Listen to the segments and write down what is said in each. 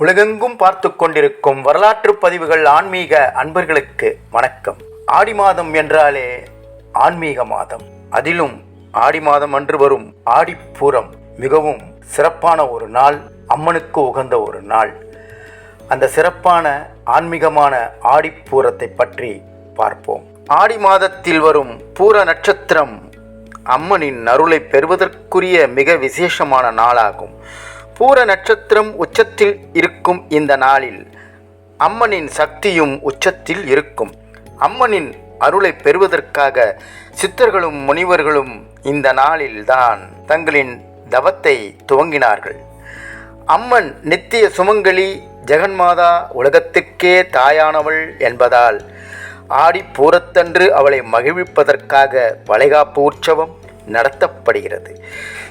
உலகெங்கும் பார்த்து கொண்டிருக்கும் வரலாற்று பதிவுகள் ஆன்மீக அன்பர்களுக்கு வணக்கம். ஆடி மாதம் என்றாலே ஆன்மீக மாதம். அதிலும் ஆடி மாதம் அன்று வரும் ஆடிப்பூரம் மிகவும் சிறப்பான ஒரு நாள் அம்மனுக்கு உகந்த ஒரு நாள். அந்த சிறப்பான ஆன்மீகமான ஆடிப்பூரத்தை பற்றி பார்ப்போம். ஆடி மாதத்தில் வரும் பூர நட்சத்திரம் அம்மனின் அருளை பெறுவதற்குரிய மிக விசேஷமான நாளாகும். பூர நட்சத்திரம் உச்சத்தில் இருக்கும் இந்த நாளில் அம்மனின் சக்தியும் உச்சத்தில் இருக்கும். அம்மனின் அருளை பெறுவதற்காக சித்தர்களும் முனிவர்களும் இந்த நாளில்தான் தங்களின் தவத்தை துவங்கினார்கள். அம்மன் நித்திய சுமங்கலி ஜெகன்மாதா உலகத்துக்கே தாயானவள் என்பதால் ஆடி பூரத்தன்று அவளை மகிழ்விப்பதற்காக வளைகாப்பு உற்சவம் நடத்தப்படுகிறது.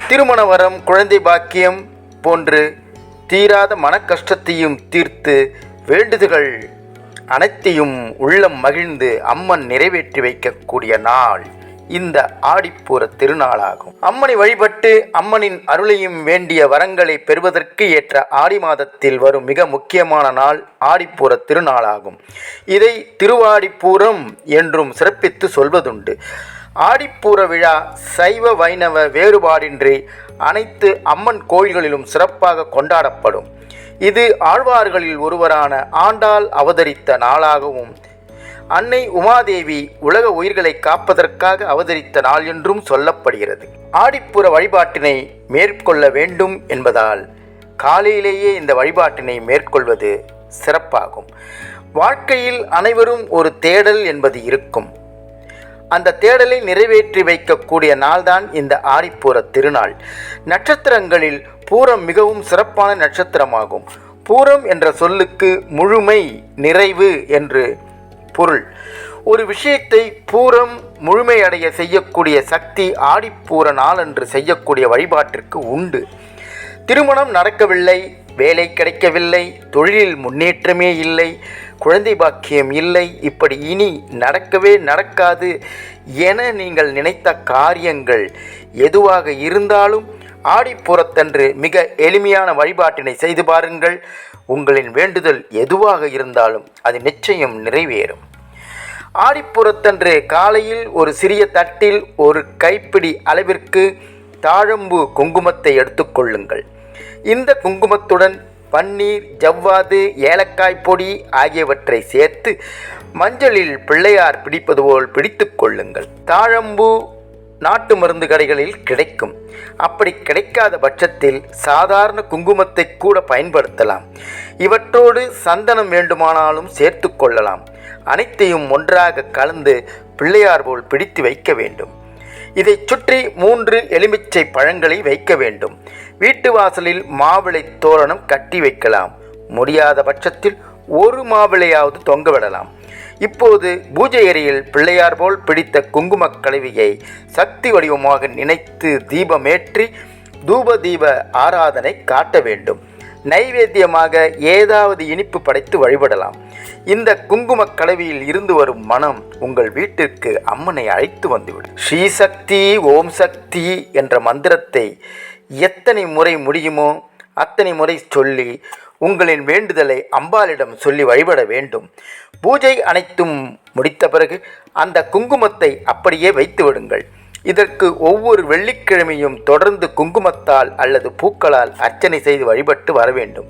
திருமண வரம் குழந்தை பாக்கியம் போன்று தீராத மனக்கஷ்டத்தையும் தீர்த்து வேண்டுதல்கள் அனைத்தையும் உள்ளம் மகிழ்ந்து அம்மன் நிறைவேற்றி வைக்கக்கூடிய நாள் இந்த ஆடிப்பூர திருநாளாகும். அம்மனை வழிபட்டு அம்மனின் அருளையும் வேண்டிய வரங்களை பெறுவதற்கு ஏற்ற ஆடி மாதத்தில் வரும் மிக முக்கியமான நாள் ஆடிப்பூர திருநாளாகும். இதை திருவாடிப்பூரம் என்றும் சிறப்பித்து சொல்வதுண்டு. ஆடிப்பூர விழா சைவ வைணவ வேறுபாடின்றி அனைத்து அம்மன் கோயில்களிலும் சிறப்பாக கொண்டாடப்படும். இது ஆழ்வார்களில் ஒருவரான ஆண்டாள் அவதரித்த நாளாகவும் அன்னை உமாதேவி உலக உயிர்களை காப்பதற்காக அவதரித்த நாள் என்றும் சொல்லப்படுகிறது. ஆடிப்புற வழிபாட்டினை மேற்கொள்ள வேண்டும் என்பதால் காலையிலேயே இந்த வழிபாட்டினை மேற்கொள்வது சிறப்பாகும். வாழ்க்கையில் அனைவரும் ஒரு தேடல் என்பது இருக்கும். அந்த தேடலை நிறைவேற்றி வைக்கக்கூடிய நாள்தான் இந்த ஆடிப்பூர திருநாள். நட்சத்திரங்களில் பூரம் மிகவும் சிறப்பான நட்சத்திரமாகும். பூரம் என்ற சொல்லுக்கு முழுமை நிறைவு என்று பொருள். ஒரு விஷயத்தை பூரம் முழுமையடைய செய்யக்கூடிய சக்தி ஆடிப்பூர நாளன்று செய்யக்கூடிய வழிபாட்டிற்கு உண்டு. திருமணம் நடக்கவில்லை வேலை கிடைக்கவில்லை தொழிலில் முன்னேற்றமே இல்லை குழந்தை பாக்கியம் இல்லை. இப்படி இனி நடக்கவே நடக்காது என நீங்கள் நினைத்த காரியங்கள் எதுவாக இருந்தாலும் ஆடிப்புறத்தன்று மிக எளிமையான வழிபாட்டினை செய்து பாருங்கள். உங்களின் வேண்டுதல் எதுவாக இருந்தாலும் அது நிச்சயம் நிறைவேறும். ஆடிப்புறத்தன்று காலையில் ஒரு சிறிய தட்டில் ஒரு கைப்பிடி அளவிற்கு தாழம்பு குங்குமத்தை எடுத்துக்கொள்ளுங்கள் இந்த குங்குமத்துடன் பன்னீர் ஜவ்வாது ஏலக்காய் பொடி ஆகியவற்றை சேர்த்து மஞ்சளில் பிள்ளையார் பிடிப்பது போல் பிடித்து கொள்ளுங்கள். தாழம்பூ நாட்டு மருந்து கடைகளில் கிடைக்கும். அப்படி கிடைக்காத பட்சத்தில் சாதாரண குங்குமத்தை கூட பயன்படுத்தலாம். இவற்றோடு சந்தனம் வேண்டுமானாலும் சேர்த்து கொள்ளலாம். அனைத்தையும் ஒன்றாக கலந்து பிள்ளையார் போல் பிடித்து வைக்க வேண்டும். இதைச் சுற்றி மூன்று எலுமிச்சை பழங்களை வைக்க வேண்டும். வீட்டு வாசலில் மாவிளை தோரணம் கட்டி வைக்கலாம். முடியாத பட்சத்தில் ஒரு மாவிளையாவது தொங்கவிடலாம் இப்போது பூஜை அறையில் பிள்ளையார் போல் பிடித்த குங்குமக் கலவியை சக்தி வடிவமாக நினைத்து தீபமேற்றி தூப தீப ஆராதனை காட்ட வேண்டும். நைவேத்தியமாக ஏதாவது இனிப்பு படைத்து வழிபடலாம். இந்த குங்குமக் கலவியில் இருந்து வரும் மனம் உங்கள் வீட்டிற்கு அம்மனை அழைத்து வந்துவிடும். ஸ்ரீசக்தி ஓம் சக்தி என்ற மந்திரத்தை எத்தனை முறை முடியுமோ அத்தனை முறை சொல்லி உங்களின் வேண்டுதலை அம்பாளிடம் சொல்லி வழிபட வேண்டும். பூஜை அனைத்தும் முடித்த பிறகு அந்த குங்குமத்தை அப்படியே வைத்து விடுங்கள். இதற்கு ஒவ்வொரு வெள்ளிக்கிழமையும் தொடர்ந்து குங்குமத்தால் அல்லது பூக்களால் அர்ச்சனை செய்து வழிபட்டு வர வேண்டும்.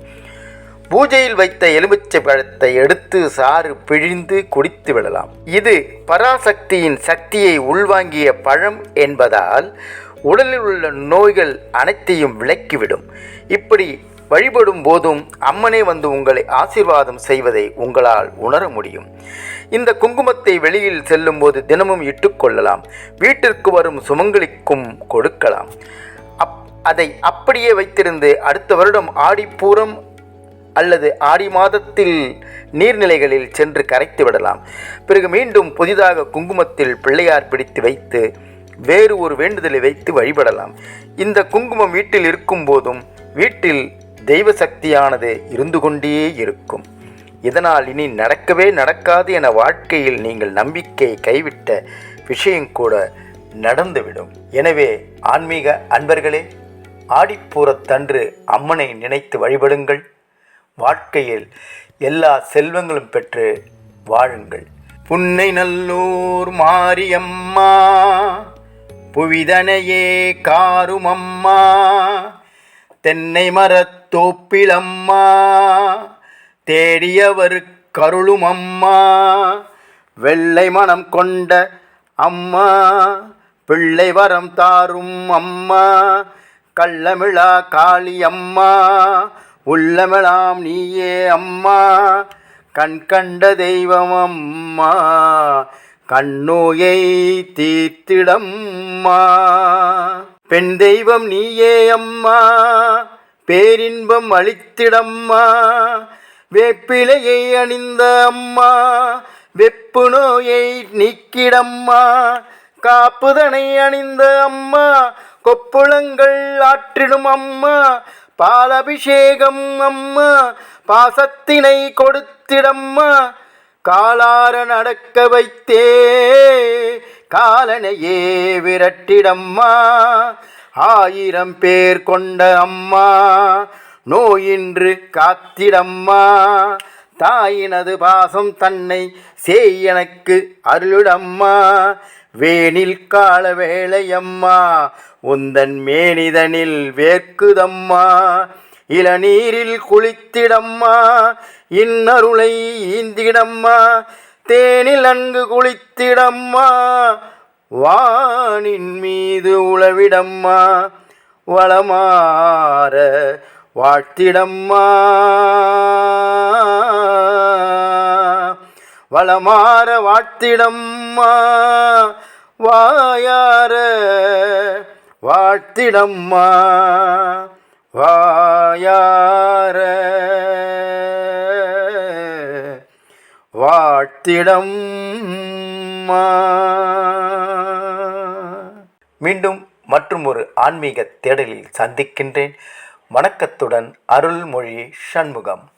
பூஜையில் வைத்த எலுமிச்சை பழத்தை எடுத்து சாறு பிழிந்து குடித்து விடலாம். இது பராசக்தியின் சக்தியை உள்வாங்கிய பழம் என்பதால் உடலில் உள்ள நோய்கள் அனைத்தையும் விலக்கிவிடும். இப்படி வழிபடும் போதும் அம்மனே வந்து உங்களை ஆசீர்வாதம் செய்வதை உங்களால் உணர முடியும். இந்த குங்குமத்தை வெளியில் செல்லும்போது தினமும் இட்டுக்கொள்ளலாம் வீட்டிற்கு வரும் சுமங்கலிக்கும் கொடுக்கலாம். அப் அதை அப்படியே வைத்திருந்து அடுத்த வருடம் ஆடிப்பூரம் அல்லது ஆடி மாதத்தில் நீர்நிலைகளில் சென்று கரைத்து விடலாம். பிறகு மீண்டும் புதிதாக குங்குமத்தில் பிள்ளையார் பிடித்து வைத்து வேறு ஒரு வேண்டுதலை வைத்து வழிபடலாம். இந்த குங்குமம் வீட்டில் இருக்கும் போதும் வீட்டில் தெய்வ சக்தியானது இருந்து கொண்டே இருக்கும். இதனால் இனி நடக்கவே நடக்காது என வாழ்க்கையில் நீங்கள் நம்பிக்கை கைவிட்ட விஷயம் கூட நடந்துவிடும். எனவே ஆன்மீக அன்பர்களே ஆடிப்பூரத்தன்று அம்மனை நினைத்து வழிபடுங்கள். வாழ்க்கையில் எல்லா செல்வங்களும் பெற்று வாழுங்கள். புன்னை நல்லூர் மாரியம்மா புவிதனையே காருமம்மா தென்னை மரத்தோப்பிலம்மா தேடியவர் கருளுமம்மா வெள்ளை மனம் கொண்ட அம்மா பிள்ளை வரம் தாரும் அம்மா கள்ளமிழா காளி அம்மா உள்ளமெலாம் நீயே அம்மா. கண் கண்ட தெய்வம் அம்மா. கண்ணோயை தீர்த்திடம்மா. பெண் தெய்வம் நீயே அம்மா. பேரின்பம் அளித்திடம்மா. வேப்பிலையை அணிந்த அம்மா. வெப்பு நோயை நீக்கிடம்மா. காப்புதனை அணிந்த அம்மா. கொப்புளங்கள் ஆற்றிடும் அம்மா. பாலபிஷேகம் அம்மா பாசத்தினை கொடுத்திடம்மா காலார நடக்க வைத்தே காலனையே விரட்டிடம்மா. ஆயிரம் பேர் கொண்ட அம்மா நோயின்று காத்திடம்மா. தாயினது பாசம் தன்னை சேய் எனக்கு அருளிடம்மா. வேனில் கால வேளையம்மா உந்தன் மேனிதனில் வேர்க்குதம்மா. இளநீரில் குளித்திடம்மா இன்னருளை ஈந்திடம்மா. தேனில் அங்கு குளித்திடம்மா வானின் மீது உளவிடம்மா வளமாற வாழ்த்திடம்மா. வளமாற வாழ்த்திடம்மா. வாயார வாழ்த்திடம்மா. வாயார வாழ்த்திடம்மா. மீண்டும் மற்றும் ஒரு ஆன்மீக தேடலில் சந்திக்கின்றேன். வணக்கத்துடன் அருள்மொழி சண்முகம்.